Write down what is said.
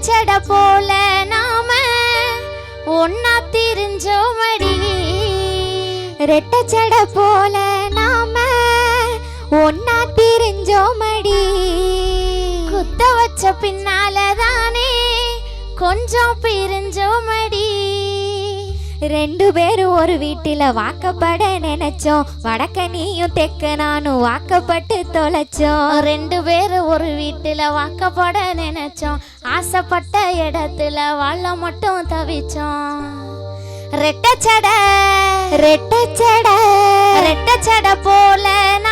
செட போல நாம ஒன்னா திரிஞ்சோமடி. ரெட்ட சட போல நாம ஒன்னா திரிஞ்சோமடி. குத்த வச்ச பின்னால தானே கொஞ்சம் பிரிஞ்சோமடி. ரெண்டு பேரும் ஒரு வீட்டில் வாக்கப்பட நினைச்சோம். வடக்க நீயும் தெக்க நானும் வாக்கப்பட்டு தொலைச்சோம். ரெண்டு பேரும் ஒரு வீட்டில் வாக்கப்பட நினைச்சோம். ஆசைப்பட்ட இடத்துல வாழ மட்டும் தவிச்சோம். ரெட்டச்சட ரெட்ட ரெட்டச்சடை ரெட்டச்சட போல நான்